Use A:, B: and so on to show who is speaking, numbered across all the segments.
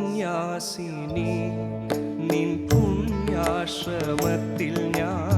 A: സന്യാസിനി നിൻ പുണ്യാശ്രമത്തിൽ ഞാൻ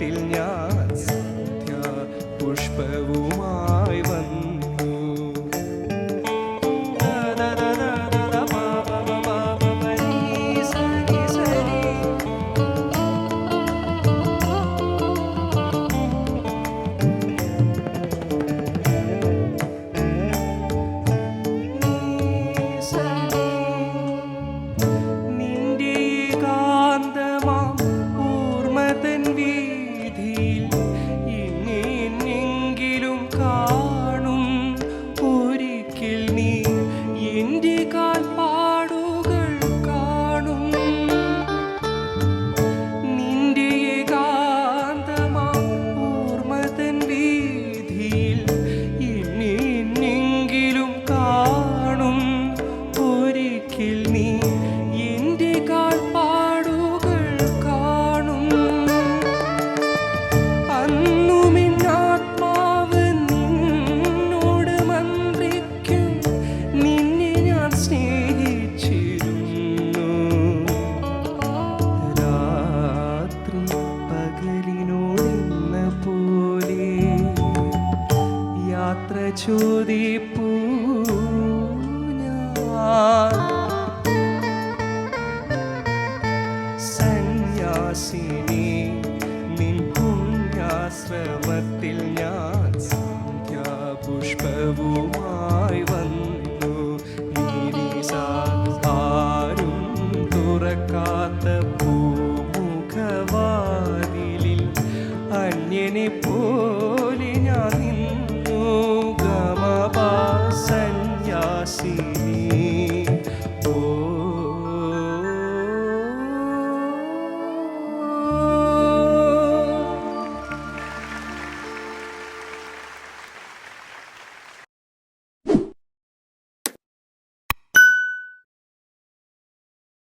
A: പുണ്യാശ്രമത്തിൽ ഞാൻ ഞാൻ. സന്യാസിനി നിൻ പുണ്യാശ്രമത്തിൽ ഞാൻ സന്ധ്യാ പുഷ്പവുമായി വന്നു ആരും തുറക്കാത്ത പൂമുഖവാതിലിൽ അന്യനെ പോ